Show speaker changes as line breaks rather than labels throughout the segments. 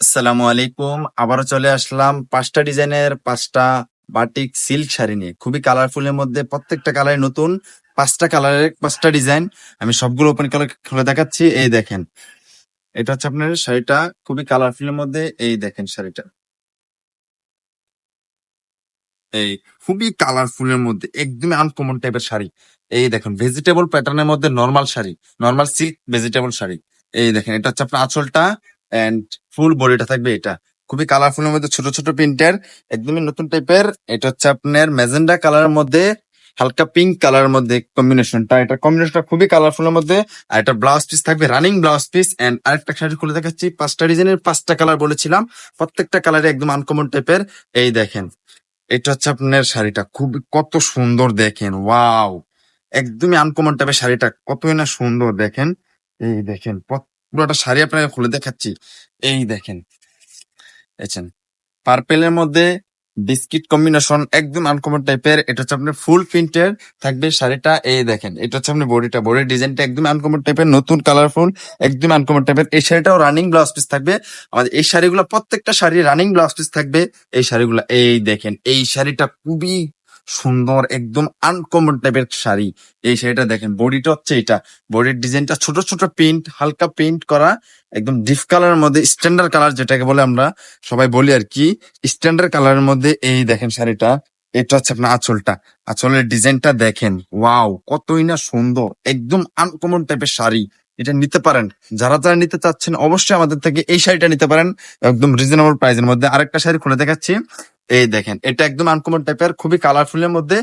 আসসালামু আলাইকুম। আবারও চলে আসলাম পাঁচটা ডিজাইনের পাঁচটা বাটিক সিল্ক শাড়ি নিয়ে। খুবই কালারফুলের মধ্যে প্রত্যেকটা কালারে নতুন, পাঁচটা কালারের পাঁচটা ডিজাইন। আমি সবগুলো ওপেন কালার খুলে দেখাচ্ছি, এই দেখেন। এটা হচ্ছে আপনার শাড়িটা, খুবই কালারফুলের মধ্যে, এই দেখেন শাড়িটা। এই খুবই কালারফুলের মধ্যে, একদমই আনকমন টাইপের শাড়ি। এই দেখেন ভেজিটেবল প্যাটার্নের মধ্যে normal sari normal silk vegetable sari. এই দেখেন, এটা হচ্ছে আপনার আঁচলটা। এন্ড ফুল বডিটা থাকবে এটা। খুবই কালারফুলের মধ্যে ছোট ছোট প্রিন্টের একদমই নতুন টাইপের এটা হচ্ছে আপনার ম্যাজেন্ডা কালারের মধ্যে, হালকা পিঙ্ক কালারের মধ্যে কম্বিনেশনটা এটা কম্বিনেশনটা খুবই কালারফুলের মধ্যে। আর এটা ব্লাউজ পিস থাকবে রানিং ব্লাউজ পিস এন্ড আরেকটা শাড়ি খুলে দেখাচ্ছি, পাঁচটা ডিজাইনের পাঁচটা কালার বলেছিলাম। প্রত্যেকটা কালারে একদম আনকমন টাইপের এই দেখেন, এটা হচ্ছে আপনার শাড়িটা। খুব, কত সুন্দর দেখেন ওয়াও একদমই আনকমন টাইপের শাড়িটা। কতই না সুন্দর দেখেন। এই দেখেন পত- পুরোটা শাড়ি আপনাকে খুলে দেখাচ্ছি। এই দেখেন। দেখছেন পার্পেলের মধ্যে বিস্কিট কম্বিনেশন একদম আনকমন টাইপের এটা হচ্ছে আপনার ফুল প্রিন্টের থাকবে শাড়িটা। এই দেখেন, এটা হচ্ছে আপনার বডিটা বডির ডিজাইনটা একদম আনকমন টাইপের নতুন কালারফুল একদম আনকমন টাইপের এই শাড়িটাও রানিং ব্লাউজ পিস থাকবে। আমাদের এই শাড়িগুলো, প্রত্যেকটা শাড়ি রানিং ব্লাউজ পিস থাকবে। এই শাড়িগুলো, এই দেখেন, এই শাড়িটা খুবই সুন্দর, একদম আনকমন টাইপের শাড়ি। এই শাড়িটা দেখেন বডিটা হচ্ছে এটা। বডির ডিজাইনটা ছোট ছোট প্রিন্ট হালকা প্রিন্ট করা, একদম ডিপ কালারের মধ্যে স্ট্যান্ডার্ড কালার যেটাকে বলে আমরা সবাই বলি আর কি। স্ট্যান্ডার্ড কালারের মধ্যে এই দেখেন শাড়িটা, এটা হচ্ছে আপনার আঁচলটা। আঁচলের ডিজাইনটা দেখেন ওয়াও কতই না সুন্দর, একদম আনকমন টাইপের শাড়ি। এটা নিতে পারেন, যারা যারা নিতে চাচ্ছেন অবশ্যই আমাদের থেকে এই শাড়িটা নিতে পারেন। একদম রিজনেবল প্রাইসের মধ্যে। আরেকটা শাড়ি খুলে দেখাচ্ছি। এই দেখেন, এটা একদম আনকমন টাইপের খুবই কালারফুলের মধ্যে।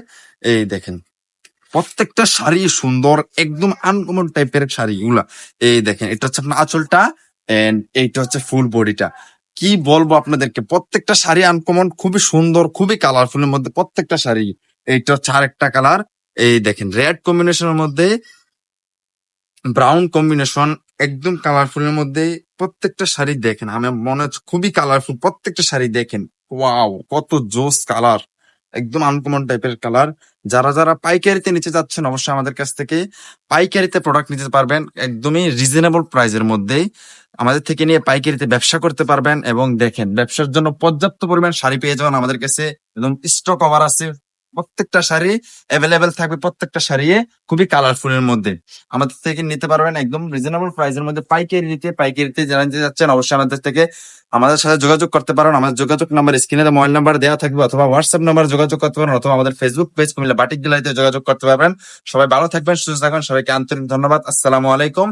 এই দেখেন, প্রত্যেকটা শাড়ি সুন্দর, একদম আনকমন টাইপের শাড়ি গুলা এই দেখেন, এটা হচ্ছে আপনার আঁচলটা এন্ড এইটা হচ্ছে ফুল বডিটা কি বলব আপনাদেরকে, প্রত্যেকটা শাড়ি আনকমন খুবই সুন্দর, খুবই কালারফুলের মধ্যে প্রত্যেকটা শাড়ি। এইটা হচ্ছে আরেকটা কালার এই দেখেন রেড কম্বিনেশনের মধ্যে ব্রাউন কম্বিনেশন একদম কালারফুলের মধ্যে প্রত্যেকটা শাড়ি দেখেন। আমি মনে হচ্ছে খুবই কালারফুল প্রত্যেকটা শাড়ি দেখেন। ওয়াও কত জোস কালার একদম আনকমন টাইপের কালার যারা যারা পাইকারিতে নিতে যাচ্ছেন, অবশ্যই আমাদের কাছ থেকে পাইকারিতে প্রোডাক্ট নিতে পারবেন একদমই রিজনেবল প্রাইসের মধ্যে আমাদের থেকে নিয়ে পাইকারিতে ব্যবসা করতে পারবেন এবং দেখেন, ব্যবসার জন্য পর্যাপ্ত পরিমাণ শাড়ি পেয়ে যাবেন আমাদের কাছে। একদম স্টক ওভার আছে। প্রত্যেকটা শাড়ি অ্যাভেলেবেল থাকবে প্রত্যেকটা শাড়ি খুবই কালারফুলের মধ্যে। আমাদের থেকে নিতে পারবেন একদম রিজনেবল প্রাইসের মধ্যে পাইকারি নিতে পাইকারিতে যারা নিতে যাচ্ছেন অবশ্যই আমাদের থেকে আমাদের সাথে যোগাযোগ করতে পারেন। আমাদের যোগাযোগ নাম্বার স্ক্রিনে মোবাইল নাম্বার দেওয়া থাকবে অথবা হোয়াটসঅ্যাপ নাম্বার যোগাযোগ করতে পারেন অথবা আমাদের ফেসবুক পেজ কুমিল্লা বাটিক জেলাতে যোগাযোগ করতে পারবেন। সবাই ভালো থাকবেন, সুস্থ থাকবেন, সবাইকে আন্তরিক ধন্যবাদ। আসসালামু আলাইকুম।